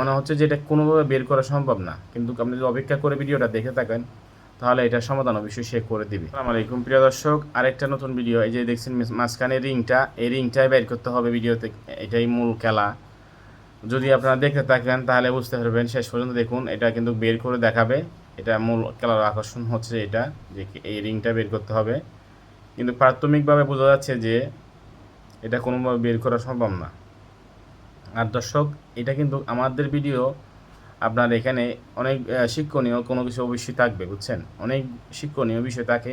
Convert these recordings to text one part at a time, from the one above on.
মনে হচ্ছে যে এটা কোনোভাবে বের করা সম্ভব না। কিন্তু আপনি যদি অপেক্ষা করে ভিডিওটা দেখে থাকেন, তাহলে এটা সমাধান অবশ্যই সে করে দিবে। আসসালামু আলাইকুম, প্রিয় দর্শক। আরেকটা নতুন ভিডিও, এই যে দেখছেন মাঝখানে রিংটা, এই রিংটাই বের করতে হবে ভিডিওতে। এটাই মূল খেলা। যদি আপনারা দেখতে থাকেন, তাহলে বুঝতে পারবেন, শেষ পর্যন্ত দেখুন, এটা কিন্তু বের করে দেখাবে। এটা মূল খেলার আকর্ষণ হচ্ছে এটা, যে এই রিংটা বের করতে হবে। কিন্তু প্রাথমিকভাবে বোঝা যাচ্ছে যে এটা কোনোভাবে বের করা সম্ভব না। আর দর্শক, এটা কিন্তু আমাদের ভিডিও, আপনার এখানে অনেক শিক্ষণীয় কোনো কিছু অবশ্যই থাকবে, বুঝছেন? অনেক শিক্ষণীয় বিষয় থাকে।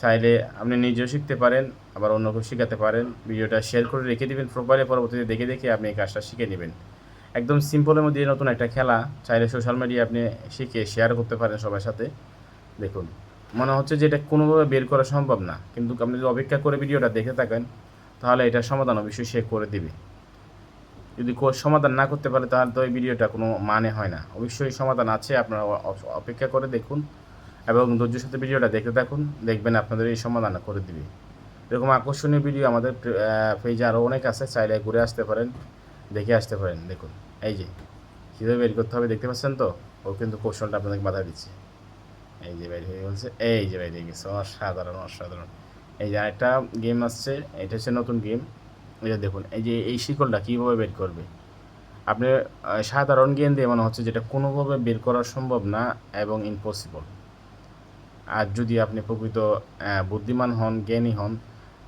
চাইলে আপনি নিজেও শিখতে পারেন, আবার অন্যকেও শেখাতে পারেন। ভিডিওটা শেয়ার করে রেখে দিবেন প্রোফাইলে পরবর্তীতে দেখে দেখে আপনি এই কাজটা শিখে নেবেন। একদম সিম্পলের মধ্যে নতুন একটা খেলা, চাইলে সোশ্যাল মিডিয়া আপনি শিখে শেয়ার করতে পারেন সবার সাথে। দেখুন, মনে হচ্ছে যে এটা কোনোভাবে বের করা সম্ভব না। কিন্তু আপনি যদি অপেক্ষা করে ভিডিওটা দেখে থাকেন, তাহলে এটার সমাধান অবশ্যই সে করে দিবে। যদি সমাধান না করতে পারে তাহলে তো এই ভিডিওটা কোনো মানে হয় না। অবশ্যই সমাধান আছে, আপনারা অপেক্ষা করে দেখুন এবং ধৈর্যের সাথে ভিডিওটা দেখতে থাকুন, দেখবেন আপনাদের এই সমাধান করে দিবে। এরকম আকর্ষণীয় ভিডিও আমাদের পেজে আরও অনেক আছে, চাইলে ঘুরে আসতে পারেন, দেখে আসতে পারেন, দেখুন। এই যে, কীভাবে বের করতে হবে দেখতে পাচ্ছেন তো? ও কিন্তু কৌশলটা আপনাদেরকে বাধা দিচ্ছে। এই যে বের হয়ে গেছে এই যে হয়ে গেছে, অসাধারণ অসাধারণ। এই যে আরেকটা গেম আসছে, এটা হচ্ছে নতুন গেম যে দেখুন, এই যে এই শিকলটা কীভাবে বের করবে? আপনি সাধারণ জ্ঞান দিয়ে মনে হচ্ছে যেটা কোনোভাবে বের করা সম্ভব না এবং ইম্পসিবল আর যদি আপনি প্রকৃত বুদ্ধিমান হন, জ্ঞানী হন,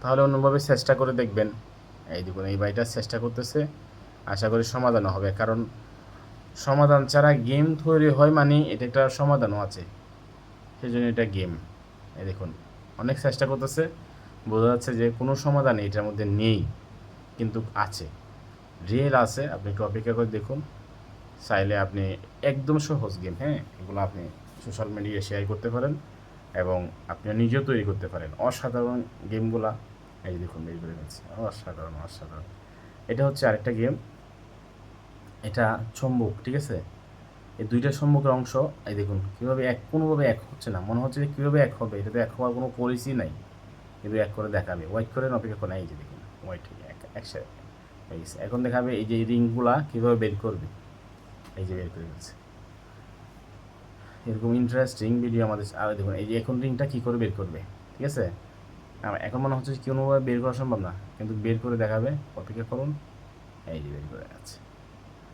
তাহলে অন্যভাবে চেষ্টা করে দেখবেন। এই দেখুন, এই বাড়িটা চেষ্টা করতেছে, আশা করি সমাধানও হবে। কারণ সমাধান ছাড়া গেম তৈরি হয় মানে এটা একটা সমাধানও আছে। সেই জন্য এটা গেম। এই দেখুন, অনেক চেষ্টা করতেছে, বোঝা যাচ্ছে যে কোনো সমাধান এটার মধ্যে নেই। কিন্তু আছে। রিয়েল আছে, আপনি একটু অপেক্ষা করে দেখুন। চাইলে আপনি একদম সহজ গেম হ্যাঁ? এগুলো আপনি সোশ্যাল মিডিয়ায় শেয়ার করতে পারেন এবং আপনি নিজেও তৈরি করতে পারেন। অসাধারণ গেমগুলা এই দেখুন, বের করে গেছে অসাধারণ অসাধারণ। এটা হচ্ছে আরেকটা গেম এটা চম্বুক, ঠিক আছে? এই দুইটা সম্মুখের অংশ, এই দেখুন, কীভাবে এক, কোনোভাবে এক হচ্ছে না। মনে হচ্ছে যে কীভাবে এক হবে এটা তো এক হওয়ার কোনো পলিসি নাই। কিন্তু এক করে দেখাবে। ওয়াইট করে অপেক্ষা করে এই যে দেখুন। ওয়াইট এক একসাথে। এখন দেখাবে এই যে রিংগুলা কীভাবে বের করবে। এই যে বের করে গেছে এরকম ইন্টারেস্টিং ভিডিও আমাদের আর দেখুন, এই যে এখন রিংটা কী করে বের করবে, ঠিক আছে? এখন মনে হচ্ছে কোনোভাবে বের করা সম্ভব না, কিন্তু বের করে দেখাবে, অপেক্ষা করুন। এই যে বের করে গেছে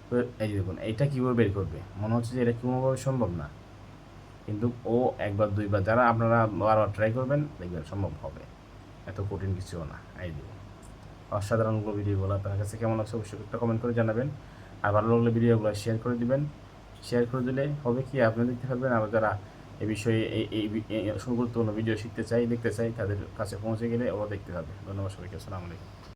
তো এই যে দেখুন, এইটা কীভাবে বের করবে? মনে হচ্ছে যে এটা কোনোভাবে সম্ভব না। কিন্তু ও একবার, দুইবার, যারা আপনারা বারবার ট্রাই করবেন, দেখবেন সম্ভব হবে। এত কঠিন কিছুও না। এই দেখুন। অসাধারণ ভিডিওগুলো আপনার কাছে কেমন লাগছে অবশ্যই একটা কমেন্ট করে জানাবেন। আর ভালো লাগলে ভিডিওগুলো শেয়ার করে দিবেন। শেয়ার করে দিলে হবে কি আপনি দেখতে পারবেন আর যারা এই বিষয়ে এই গুরুত্বপূর্ণ ভিডিও শিখতে চাই, দেখতে চাই, তাদের কাছে পৌঁছে গেলে ওরা দেখতে পাবে। ধন্যবাদ সবাইকে, আসসালামু আলাইকুম।